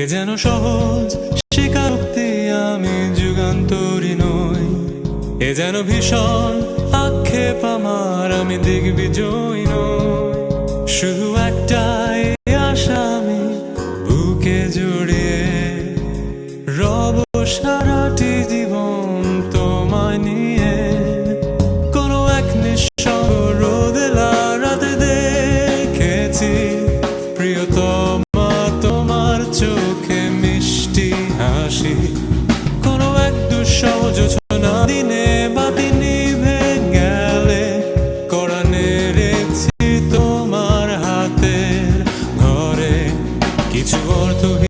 এ যেন সহজ স্বীকারোক্তি আমি যুগান্তরী নই। এ যেন ভীষণ আক্ষেপ আমার আমি দিগ্বিজয়ী। দিনে বাতি নিভে গেলে। কড়া নেড়েছি তোমার হাতের ঘরে। কিছু অর্থহীন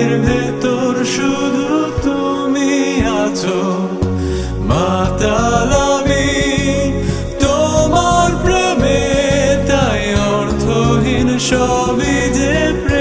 বৃত্তের ভেতর শুধু তুমি আছো। মাতাল আমি তোমার প্রেমে তাই অর্থহীন সবই যে প্রেম।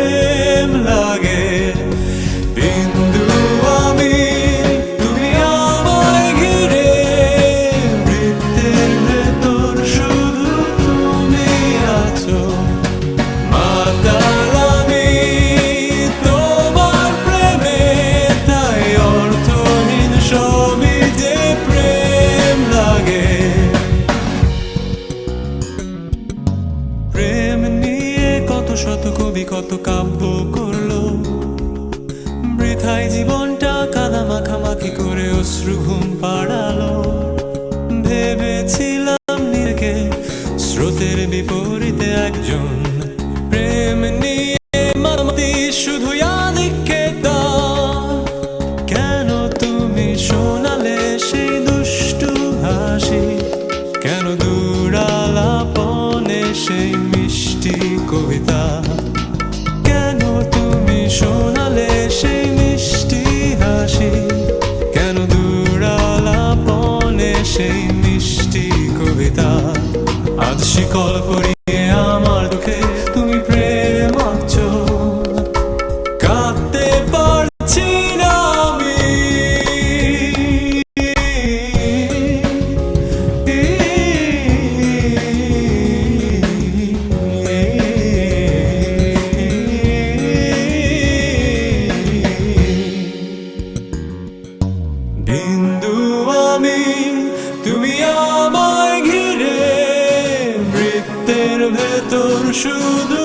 শত কবি কত কাব্য করল। বৃথায় জীবনটা কাদা মাখামাখি করে অশ্রু ঘুম পাড়ালো। ভেবেছিলাম নিজেকে স্রোতের বিপরীতে একজন প্রেম নিয়ে সেই মিষ্টি কবিতা আজ শিকল পরিয়ে turşudur